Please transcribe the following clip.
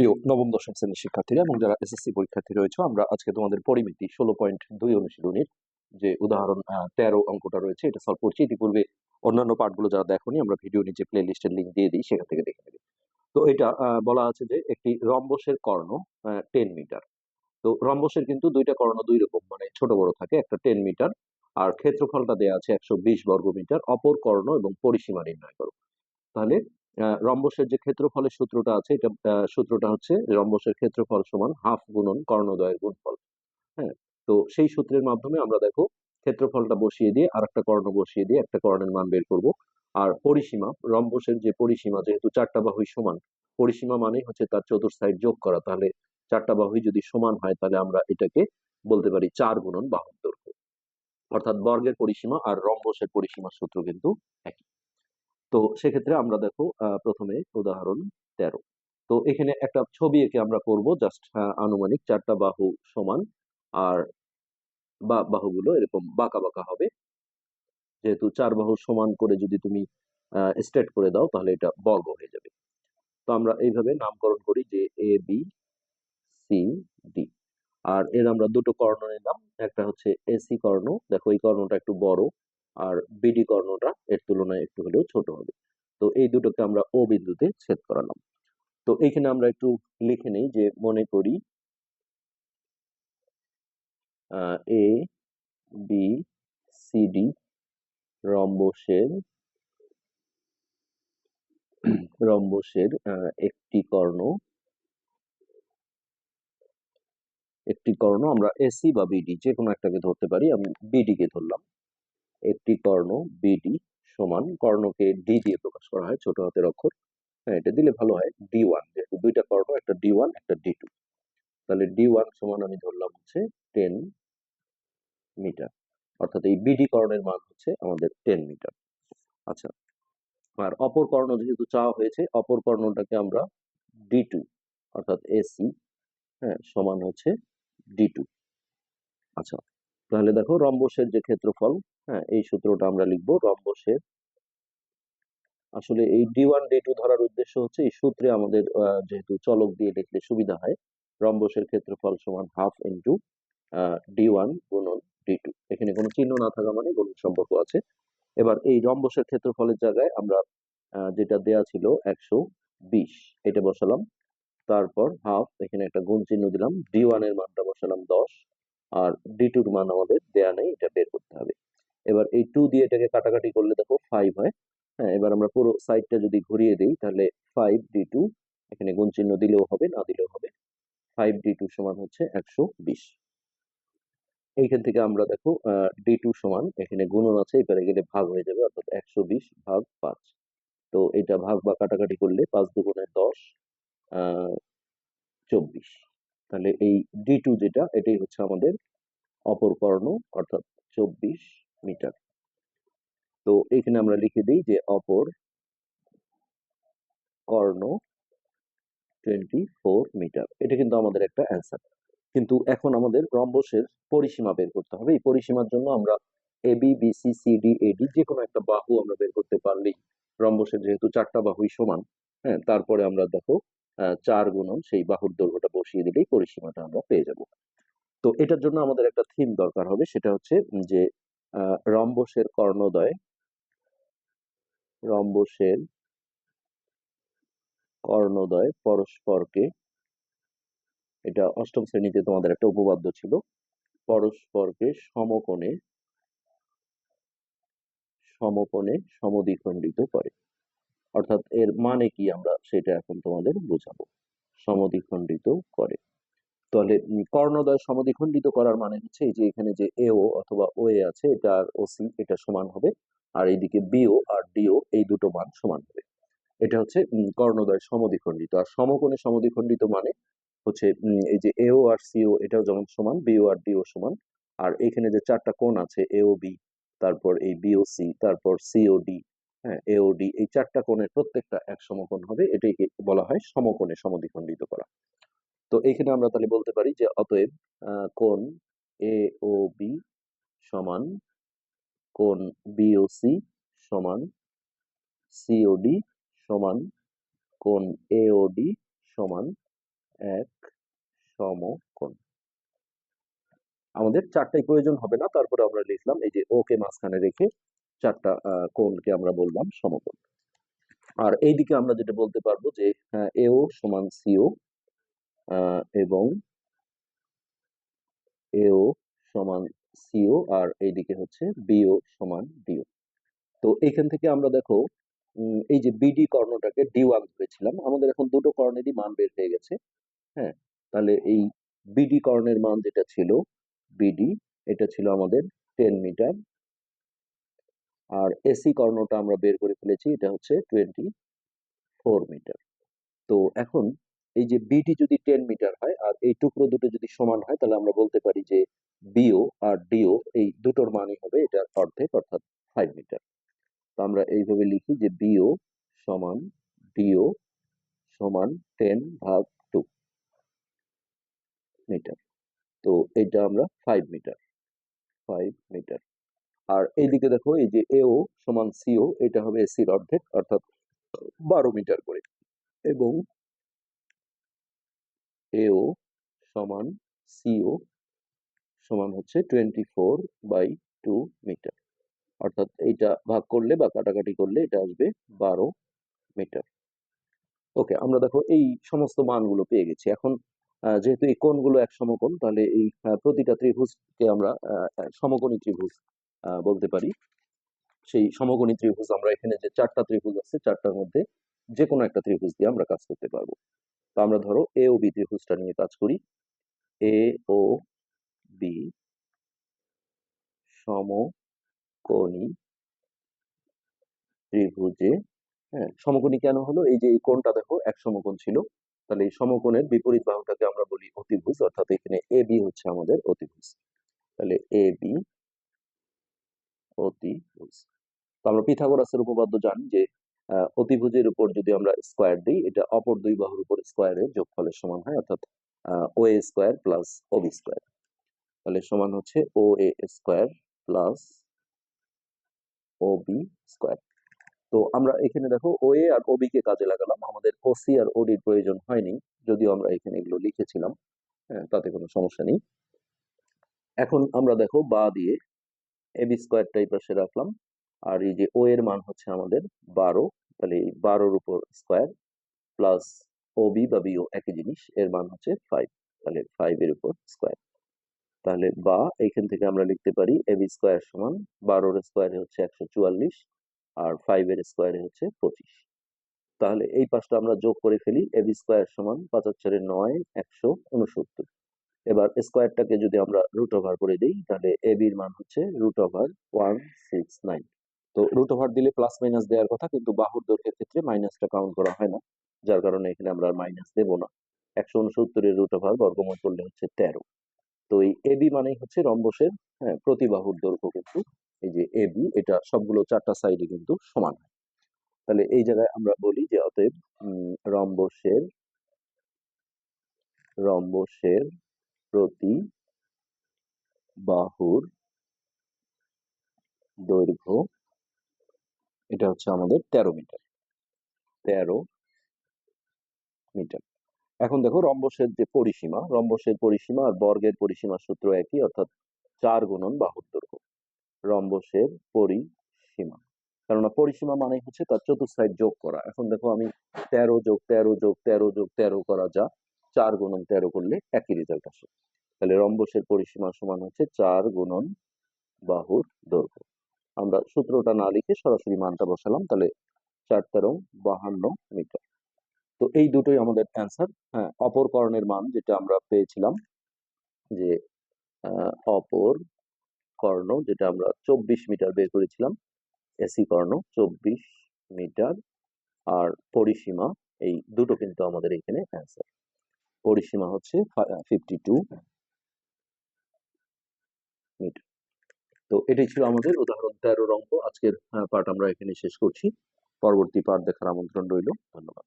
প্রিয় নবম, দশম শ্রেণির শিক্ষার্থীরা এবং যারা এসএসসি পরীক্ষার্থী রয়েছে, আমরা আজকে তোমাদের পরিমিতি ষোলো পয়েন্ট দুই অনুশীলনীর যে উদাহরণ তেরো অঙ্কটা রয়েছে, এটা সলভ করছি। ইতিপূর্বে অন্যান্য পার্টগুলো যারা দেখোনি, আমরা ভিডিও নিচে প্লে লিস্টের লিঙ্ক দিয়ে দিই, সেখান থেকে দেখে নেবে। তো এটা বলা আছে যে একটি রম্বসের কর্ণ টেন মিটার তো রম্বসের কিন্তু দুইটা কর্ণ দুই রকম মানে ছোট বড় থাকে, একটা টেন মিটার আর ক্ষেত্রফলটা দেওয়া আছে একশো বিশ বর্গ মিটার অপর কর্ণ এবং পরিসীমা নির্ণয় করো। তাহলে রম্বসের যে ক্ষেত্রফলের সূত্রটা আছে, এটা সূত্রটা হচ্ছে রম্বসের ক্ষেত্রফল সমান হাফ গুণন কর্ণদ্বয়ের গুণফল। হ্যাঁ তো সেই সূত্রের মাধ্যমে আমরা দেখো ক্ষেত্রফলটা বসিয়ে দিয়ে আর একটা কর্ণ বসিয়ে দিয়ে একটা কর্ণের মান বের করব। আর পরিসীমা, রম্বসের যে পরিসীমা, যেহেতু চারটা বাহুই সমান, পরিসীমা মানেই হচ্ছে তার চতুর সাইড যোগ করা। তাহলে চারটা বাহুই যদি সমান হয়, তাহলে আমরা এটাকে বলতে পারি চার গুণন বাহুর দৈর্ঘ্য। অর্থাৎ বর্গের পরিসীমা আর রম্বসের পরিসীমার সূত্র কিন্তু একই। তো সেক্ষেত্রে আমরা দেখো প্রথমে উদাহরণ তেরো। তো এখানে একটা ছবি এঁকে আমরা করব জাস্ট আনুমানিক চারটা বাহু সমান, আর বা, বাহুগুলো এরকম বাঁকা বাঁকা হবে। যেহেতু চার বাহু সমান করে যদি তুমি স্ট্রেট করে দাও, তাহলে এটা বর্গ হয়ে যাবে। তো আমরা এইভাবে নামকরণ করি যে এ বি সি ডি আর এর আমরা দুটো কর্ণ নিলাম, একটা হচ্ছে এসি কর্ণ। দেখো এই কর্ণটা একটু বড়। আর বিডি কর্ণটা এর তুলনায় একটু হলেও ছোট হবে। তো এই দুটোকে আমরা ও বিন্দুতে ছেদ করালাম। তো এইখানে আমরা একটু লিখে নেই যে মনে করি এ বি সি ডি রম্বসের রম্বসের একটি কর্ণ একটি কর্ণ আমরা এসি বা বিডি যে কোনো একটাকে ধরতে পারি, আমি বিডি কে ধরলাম। একটি কর্ণ বিডি সমান কর্ণকে ডি দিয়ে প্রকাশ করা হয় ছোট হাতের অক্ষর। হ্যাঁ এটা দিলে ভালো হয় ডি ওয়ান যেহেতু দুইটা কর্ণ, একটা ডি ওয়ান একটা ডি টু তাহলে ডি ওয়ান সমান আমি ধরলাম হচ্ছে টেন মিটার অর্থাৎ এই বিডি কর্ণের মান হচ্ছে আমাদের টেন মিটার আচ্ছা আর অপর কর্ণ যেহেতু চাওয়া হয়েছে, অপর কর্ণটাকে আমরা ডি টু অর্থাৎ এসি হ্যাঁ সমান হচ্ছে ডি টু আচ্ছা তাহলে দেখো রম্বসের যে ক্ষেত্রফল হ্যাঁ এই সূত্রটা আমরা লিখব রম্বসের। আসলে এই ডি ওয়ান ডি টু ধরার উদ্দেশ্য হচ্ছে এই সূত্রে আমাদের যেহেতু চলক দিয়ে লিখলে সুবিধা হয়, রম্বসের ক্ষেত্রফল সমান হাফ ইন্টু ডি ওয়ান গুণন ডি টু এখানে কোনো চিহ্ন না থাকা মানে গুণন সম্পর্ক আছে। এবার এই রম্বসের ক্ষেত্রফলের জায়গায় আমরা যেটা দেয়া ছিল একশো বিশ, এটা বসালাম। তারপর হাফ এখানে একটা গুণ চিহ্ন দিলাম ডি ওয়ানের মানটা বসালাম দশ। আর ডি টুর মান আমাদের দেয়া নেই, এটা বের করতে হবে। এবার এই টু দিয়ে এটাকে কাটাকাটি করলে দেখো ফাইভ হয়। হ্যাঁ এবার আমরা পুরো সাইডটা যদি ঘুরিয়ে দিই, তাহলে ফাইভ ডি টু এখানে গুণ চিহ্ন দিলেও হবে, না দিলেও হবে। ফাইভ ডি টু সমান হচ্ছে একশো বিশ। এইখান থেকে আমরা দেখো ডি টু সমান, এখানে গুণন আছে এবারে গেলে ভাগ হয়ে যাবে, অর্থাৎ একশো বিশ ভাগ পাঁচ। তো এটা ভাগ বা কাটাকাটি করলে পাঁচ দুগুণে দশ চব্বিশ। তাহলে এই ডি টু যেটা, এটাই হচ্ছে আমাদের অপর কর্ণ অর্থাৎ চব্বিশ মিটার। তো এখানে আমরা লিখে দিই যে অপর কর্ণ টোয়েন্টি ফোর মিটার। এটা কিন্তু আমাদের একটা অ্যান্সার। কিন্তু এখন আমাদের রম্বসের পরিসীমা বের করতে হবে। এই পরিসীমার জন্য আমরা A B B C C D AD যে কোনো একটা বাহু আমরা বের করতে পারলেই রম্বসের যেহেতু চারটা বাহুই সমান হ্যাঁ তারপরে আমরা দেখো চার গুণন সেই বাহুর দৈর্ঘ্যটা বসিয়ে দিলেই পরিসীমাটা আমরা পেয়ে যাব। তো এটার জন্য আমাদের একটা থিম দরকার হবে, সেটা হচ্ছে যে রম্বসের কর্ণদ্বয় রম্বসের কর্ণদ্বয় পরস্পরকে, এটা অষ্টম শ্রেণীতে তোমাদের একটা উপপাদ্য ছিল, পরস্পরকে সমকোণে সমকোণে সমদ্বিখণ্ডিত করে। অর্থাৎ এর মানে কি আমরা সেটা এখন তোমাদের বোঝাবো। সমদ্বিখণ্ডিত করে। তাহলে উম, কর্ণদ্বয় সমদ্বিখণ্ডিত করার মানে হচ্ছে এই যে এখানে যে এ ও অথবা ও এ আছে এটা আর ওসি এটা সমান হবে। আর এইদিকে বিও আর ডিও এই দুটো মান সমান হবে। এটা হচ্ছে উম, কর্ণদ্বয় সমদ্বিখণ্ডিত। আর সমকোণে সমদ্বিখণ্ডিত মানে হচ্ছে এই যে এও আর সিও এটাও যেমন সমান বিও আর ডিও সমান। আর এখানে যে চারটা কোণ আছে এও বি তারপর এই বিওসি তারপর সিওডি হ্যাঁ এওডি এই চারটা কোণের প্রত্যেকটা এক সমকোণ হবে। এটাকে বলা হয় সমকোণে সমদ্বিখণ্ডিত করা। তো এইখানে আমরা তাহলে বলতে পারি যে অতএব কোণ এ ও বি সমান কোণ বিওসি সমান সিওডি সমান কোণ এওডি সমান এক সমকোণ। আমাদের চারটাই প্রয়োজন হবে না, তারপরে আমরা লিখলাম এই যে ওকে মাঝখানে রেখে চারটা কোণকে আমরা বললাম সমকোণ। আর এইদিকে আমরা যেটা বলতে পারব যে এও সমান সিও এবং এও সমান সিও আর এইদিকে হচ্ছে বিও সমান ডিও তো এইখান থেকে আমরা দেখো এই যে বিডি কর্ণটাকে ডি ওয়ান ধরেছিলাম আমাদের এখন দুটো কর্ণেরই মান বের হয়ে গেছে হ্যাঁ? তাহলে এই বিডি কর্ণের মান যেটা ছিল বিডি এটা ছিল আমাদের টেন মিটার আর এসি কর্ণটা আমরা বের করে ফেলেছি, এটা হচ্ছে টোয়েন্টি ফোর মিটার তো এখন এই যে বিটি যদি টেন মিটার হয় আর এই টুকরো দুটো যদি সমান হয়, তাহলে আমরা বলতে পারি যে বিও আর ডিও এই দুটোর মানই হবে এটার অর্ধেক, অর্থাৎ ফাইভ মিটার তো আমরা এইভাবে লিখি যে বিও সমান ডিও সমান টেন ভাগ টু মিটার তো এটা আমরা ফাইভ মিটার ফাইভ মিটার আর এইদিকে দেখো এই যে এও সমান সিও এটা হবে এসির অর্ধেক অর্থাৎ বারো মিটার করে। এবং এও সমান সিও সমান হচ্ছে twenty four by two metre. অর্থাৎ এইটা ভাগ করলে বা কাটাকাটি করলে এটা আসবে বারো মিটার। ওকে আমরা দেখো এই সমস্ত মানগুলো পেয়ে গেছি। এখন যেহেতু এই কোণগুলো এক সমকোণ তাহলে এই প্রতিটা ত্রিভুজকে আমরা সমকোণী ত্রিভুজ বলতে পারি। সেই সমকোণী ত্রিভুজ আমরা এখানে যে চারটা ত্রিভুজ আছে, চারটার মধ্যে যে কোনো একটা ত্রিভুজ দিয়ে আমরা কাজ করতে পারব। তো আমরা ধরো এ ও বি ত্রিভুজটা নিয়ে কাজ করি। এ ও বি সমকোণী ত্রিভুজে হ্যাঁ সমকোণী কেন হলো? এই যে এই কোণটা দেখো, এক সমকোণ ছিল। তাহলে এই সমকোণের বিপরীত বাহুটাকে আমরা বলি অতিভুজ, অর্থাৎ এখানে এ বি হচ্ছে আমাদের অতিভুজ। তাহলে এ বি অতিভুজ তো আমরা পিথাগোরাসের উপপাদ্য জানি যে অতিভুজের উপর যদি আমরা স্কোয়ার দিই, এটা অপর দুই বাহুর উপর স্কোয়ারের যোগফলের সমান হয়, অর্থাৎ O A square plus O B square তাহলে সমান হচ্ছে O A square plus O B square তো আমরা এখানে দেখো ও এ আর ওবি কে কাজে লাগালাম, আমাদের ওসি আর ওডির প্রয়োজন হয়নি, যদিও আমরা এখানে এগুলো লিখেছিলাম হ্যাঁ তাতে কোনো সমস্যা নেই। এখন আমরা দেখো বা দিয়ে এবি স্কোয়ারটা এই পাশে রাখলাম। আর এই যে ও এর মান হচ্ছে আমাদের বারো, তাহলে এই বারোর উপর স্কোয়ার প্লাস ও বি বা বিও একই জিনিস, এর মান হচ্ছে ফাইভ তাহলে ফাইভ এর উপর স্কোয়ার তাহলে বা এইখান থেকে আমরা লিখতে পারি এবি স্কোয়ার সমান বারোর স্কোয়ারে হচ্ছে একশো চুয়াল্লিশ আর ফাইভ এর স্কোয়ারে হচ্ছে পঁচিশ। তাহলে এই পাঁচটা আমরা যোগ করে ফেলি এবি স্কোয়ার সমান পাঁচাচ্ছরে নয়, একশো উনসত্তর। এবার স্কোয়ারটাকে যদি আমরা রুট ওভার করে দিই, তাহলে এ বির মান হচ্ছে root over one six nine তো রুট ওভার দিলে প্লাস মাইনাস দেওয়ার কথা, কিন্তু বাহুর দৈর্ঘ্যের ক্ষেত্রে মাইনাসটা কাউন্ট করা হয় না, যার কারণে এখানে আমরা মাইনাস দেবো না। একশো উনসত্তরের রুট ওভার বর্গমূল করলে হচ্ছে তেরো। তো এই এবি মানেই হচ্ছে রম্বসের হ্যাঁ প্রতি বাহুর দৈর্ঘ্য কিন্তু, এই যে এবি এটা সবগুলো চারটা সাইডে কিন্তু সমান হয়। তাহলে এই জায়গায় আমরা বলি যে অতএব রম্বসের রম্বসের প্রতি বাহুর দৈর্ঘ্য, এটা হচ্ছে আমাদের তেরো মিটার। তেরো মিটার। এখন দেখো রম্বসের যে পরিসীমা, রম্বসের পরিসীমা আর বর্গের পরিসীমা সূত্র একই, অর্থাৎ চার গুণন বাহুর দৈর্ঘ্য। রম্বসের পরিসীমা। কেননা পরিসীমা মানে হচ্ছে তার চতুর্সাইড যোগ করা। এখন দেখো আমি তেরো যোগ তেরো যোগ তেরো যোগ তেরো করা যা চার গুণন তেরো করলে একই রেজাল্ট আসে। তাহলে রম্বসের পরিসীমা সমান হচ্ছে চার গুণন বাহুর দৈর্ঘ্য। আমরা সূত্রটা না লিখে সরাসরি মানটা বসালাম, তাহলে চার তেরো বাহান্ন মিটার। তো এই দুটোই আমাদের অ্যান্সার হ্যাঁ অপর কর্ণের মান যেটা আমরা পেয়েছিলাম, যে অপর কর্ণ যেটা আমরা চব্বিশ মিটার বের করেছিলাম এসি কর্ণ চব্বিশ মিটার, আর পরিসীমা এই দুটো কিন্তু আমাদের এখানে অ্যান্সার পরিসীমা হচ্ছে ফিফটি টু মিটার তো এটাই ছিল আমাদের উদাহরণ তেরোর অঙ্ক। আজকের পাঠ আমরা এখানে শেষ করছি। পরবর্তী পাঠ দেখার আমন্ত্রণ রইল। ধন্যবাদ।